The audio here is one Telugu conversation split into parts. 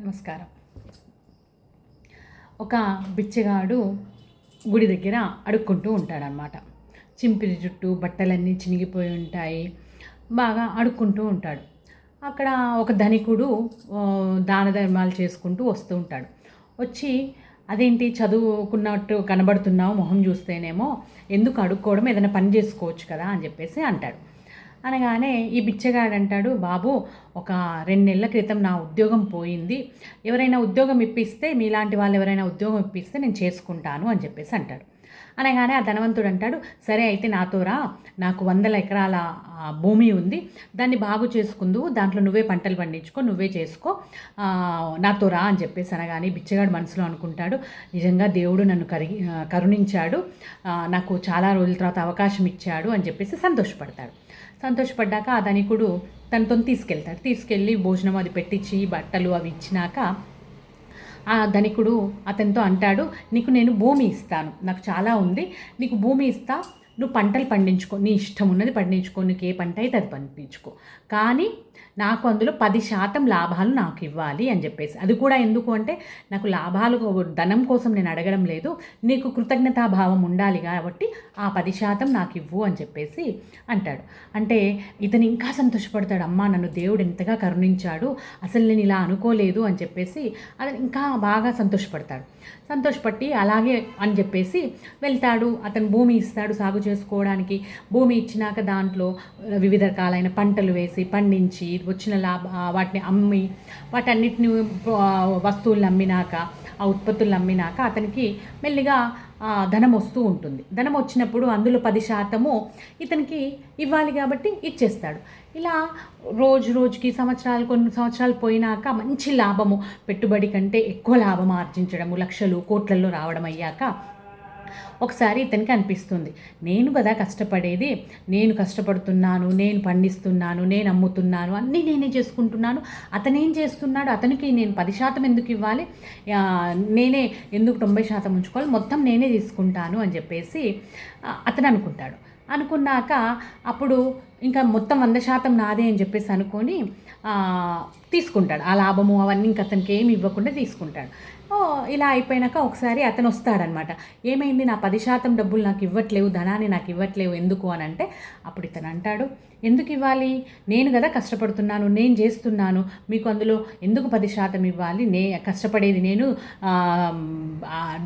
నమస్కారం. ఒక బిచ్చగాడు గుడి దగ్గర అడుక్కుంటూ ఉంటాడనమాట చింపిరి జుట్టు బట్టలన్నీ చినిగిపోయి ఉంటాయి. బాగా అడుక్కుంటూ ఉంటాడు. అక్కడ ఒక ధనికుడు దాన ధర్మాలు చేసుకుంటూ వస్తూ ఉంటాడు. వచ్చి అదేంటి చదువుకున్నట్టు కనబడుతున్నావు మొహం చూస్తేనేమో? ఎందుకు అడుక్కోవడం? ఏదైనా పని చేసుకోవచ్చు కదా? అని చెప్పేసి అంటాడు. అనగానే ఈ బిచ్చగాడు అంటాడు బాబు ఒక రెండు నెలల క్రితం నా ఉద్యోగం పోయింది. ఎవరైనా ఉద్యోగం ఇప్పిస్తే మీలాంటి వాళ్ళు ఎవరైనా ఉద్యోగం ఇప్పిస్తే నేను చేసుకుంటాను అని చెప్పేసి అంటాడు. అనగానే ఆ ధనవంతుడు అంటాడు సరే అయితే నాతో రా. నాకు వందల ఎకరాల భూమి ఉంది. దాన్ని బాగు చేసుకుందు దాంట్లో నువ్వే పంటలు పండించుకో నువ్వే చేసుకో. నాతో రా అని చెప్పేసి అనగానే బిచ్చగాడు మనసులో అనుకుంటాడు. నిజంగా దేవుడు నన్ను కరిగి కరుణించాడు. నాకు చాలా రోజుల తర్వాత అవకాశం ఇచ్చాడు అని చెప్పేసి సంతోషపడతాడు. సంతోషపడ్డాక ఆ ధనికుడు తనతో తీసుకెళ్తాడు. తీసుకెళ్ళి భోజనం అది పెట్టించి బట్టలు అవి ఇచ్చినాక ఆ ధనికుడు అతనితో అంటాడు నీకు నేను భూమి ఇస్తాను. నాకు చాలా ఉంది. నీకు భూమి ఇస్తా. నువ్వు పంటలు పండించుకో నీ ఇష్టం ఉన్నది పండించుకో నీకు ఏ పంట అయితే అది పండించుకో. కానీ నాకు అందులో పది శాతం లాభాలు నాకు ఇవ్వాలి అని చెప్పేసి. అది కూడా ఎందుకు అంటే నాకు లాభాలు ధనం కోసం నేను అడగడం లేదు. నీకు కృతజ్ఞతాభావం ఉండాలి కాబట్టి ఆ పది శాతం నాకు ఇవ్వు అని చెప్పేసి అంటాడు. అంటే ఇతను ఇంకా సంతోషపడతాడు. అమ్మా నన్ను దేవుడు ఎంతగా కరుణించాడు. అసలు నేను ఇలా అనుకోలేదు అని చెప్పేసి అతను ఇంకా బాగా సంతోషపడతాడు. సంతోషపట్టి అలాగే అని చెప్పేసి వెళ్తాడు. అతను భూమి ఇస్తాడు సాగు చేసుకోవడానికి భూమి ఇచ్చినాక దాంట్లో వివిధ రకాలైన పంటలు వేసి పండించి వచ్చిన లాభ వాటిని అమ్మి వాటన్నిటిని వస్తువులను అమ్మినాక ఆ ఉత్పత్తులను అమ్మినాక అతనికి మెల్లిగా ధనం వస్తూ ఉంటుంది. ధనం వచ్చినప్పుడు అందులో పది శాతము ఇతనికి ఇవ్వాలి కాబట్టి ఇచ్చేస్తాడు. ఇలా రోజు రోజుకి సంవత్సరాలు కొన్ని సంవత్సరాలు పోయినాక మంచి లాభము పెట్టుబడి కంటే ఎక్కువ లాభం ఆర్జించడము లక్షలు కోట్లలో రావడం అయ్యాక ఒకసారి ఇతనికి అనిపిస్తుంది. నేను కదా కష్టపడేది నేను కష్టపడుతున్నాను నేను పండిస్తున్నాను నేను అమ్ముతున్నాను అన్నీ నేనే చేసుకుంటున్నాను. అతనేం చేస్తున్నాడు? అతనికి నేను పది శాతం ఎందుకు ఇవ్వాలి? నేనే ఎందుకు తొంభై శాతం ఉంచుకోవాలి? మొత్తం నేనే తీసుకుంటాను అని చెప్పేసి అతను అనుకుంటాడు. అనుకున్నాక అప్పుడు ఇంకా మొత్తం వంద శాతం నాదే అని చెప్పేసి అనుకొని తీసుకుంటాడు. ఆ లాభము అవన్నీ ఇంకా అతనికి ఏమి ఇవ్వకుండా తీసుకుంటాడు. ఇలా అయిపోయినాక ఒకసారి అతను వస్తాడనమాట ఏమైంది? నా పది శాతం డబ్బులు నాకు ఇవ్వట్లేవు ధనాన్ని నాకు ఇవ్వట్లేవు ఎందుకు అని అంటే అప్పుడు ఇతను అంటాడు ఎందుకు ఇవ్వాలి? నేను కదా కష్టపడుతున్నాను నేను చేస్తున్నాను. మీకు అందులో ఎందుకు పది శాతం ఇవ్వాలి? నే కష్టపడేది నేను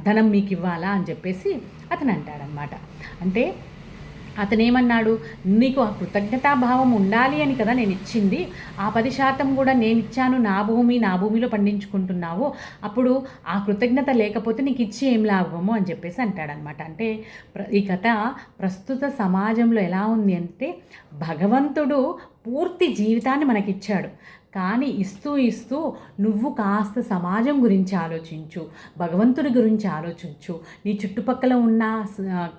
ధనం మీకు ఇవ్వాలా? అని చెప్పేసి అతను అంటాడనమాట అంటే అతనేమన్నాడు? నీకు ఆ కృతజ్ఞతాభావం ఉండాలి అని కదా నేను ఇచ్చింది ఆ పది శాతం కూడా నేను ఇచ్చాను నా భూమి నా భూమిలో పండించుకుంటున్నావు. అప్పుడు ఆ కృతజ్ఞత లేకపోతే నీకు ఇచ్చి ఏం లాభము? అని చెప్పేసి అంటాడనమాట. అంటే ఈ కథ ప్రస్తుత సమాజంలో ఎలా ఉంది అంటే భగవంతుడు పూర్తి జీవితాన్ని మనకిచ్చాడు. కానీ ఇస్తూ ఇస్తూ నువ్వు కాస్త సమాజం గురించి ఆలోచించు భగవంతుడి గురించి ఆలోచించు నీ చుట్టుపక్కల ఉన్న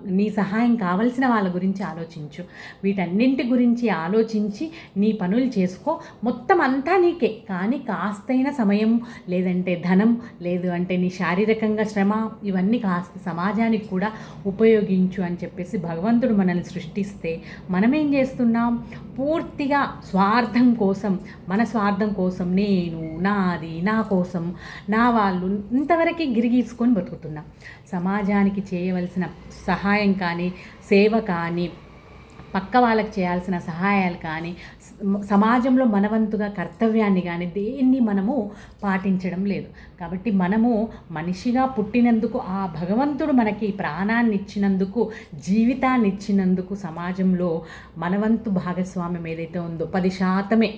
నీ సహాయం కావలసిన వాళ్ళ గురించి ఆలోచించు. వీటన్నింటి గురించి ఆలోచించి నీ పనులు చేసుకో. మొత్తం అంతా నీకే. కానీ కాస్తైన సమయం లేదంటే ధనం లేదు అంటే నీ శారీరకంగా శ్రమ ఇవన్నీ కాస్త సమాజానికి కూడా ఉపయోగించు అని చెప్పేసి భగవంతుడు మనల్ని సృష్టిస్తే మనమేం చేస్తున్నాం? పూర్తిగా స్వార్థం కోసం మన స్వార్థం కోసం నేను నాది నా కోసం నా వాళ్ళు ఇంతవరకు గిరిగీసుకొని బతుకుతున్నాం. సమాజానికి చేయవలసిన సహాయం కానీ సేవ కానీ పక్క వాళ్ళకి చేయాల్సిన సహాయాలు కానీ సమాజంలో మనవంతుగా కర్తవ్యాన్ని కానీ దేన్ని మనము పాటించడం లేదు. కాబట్టి మనము మనిషిగా పుట్టినందుకు ఆ భగవంతుడు మనకి ప్రాణాన్ని ఇచ్చినందుకు జీవితాన్ని ఇచ్చినందుకు సమాజంలో మనవంతు భాగస్వామ్యం ఏదైతే ఉందో పది శాతమే.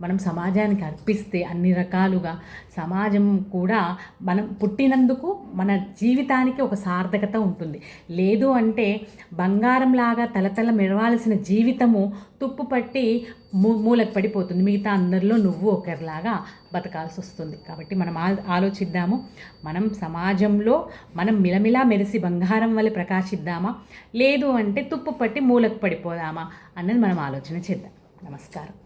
మనం సమాజానికి అర్పిస్తే అన్ని రకాలుగా సమాజం కూడా మనం పుట్టినందుకు మన జీవితానికి ఒక సార్థకత ఉంటుంది. లేదు అంటే బంగారంలాగా తలతల మెరవాల్సిన జీవితము తుప్పు పట్టి మూ మూలకు పడిపోతుంది. మిగతా అందరిలో నువ్వు ఒకరిలాగా బతకాల్సి వస్తుంది. కాబట్టి మనం ఆ ఆలోచిద్దాము. మనం సమాజంలో మనం మిలమిలా మెరిసి బంగారం వల్ల ప్రకాశిద్దామా? లేదు అంటే తుప్పు పట్టి మూలకు పడిపోదామా? అన్నది మనం ఆలోచన చేద్దాం. నమస్కారం.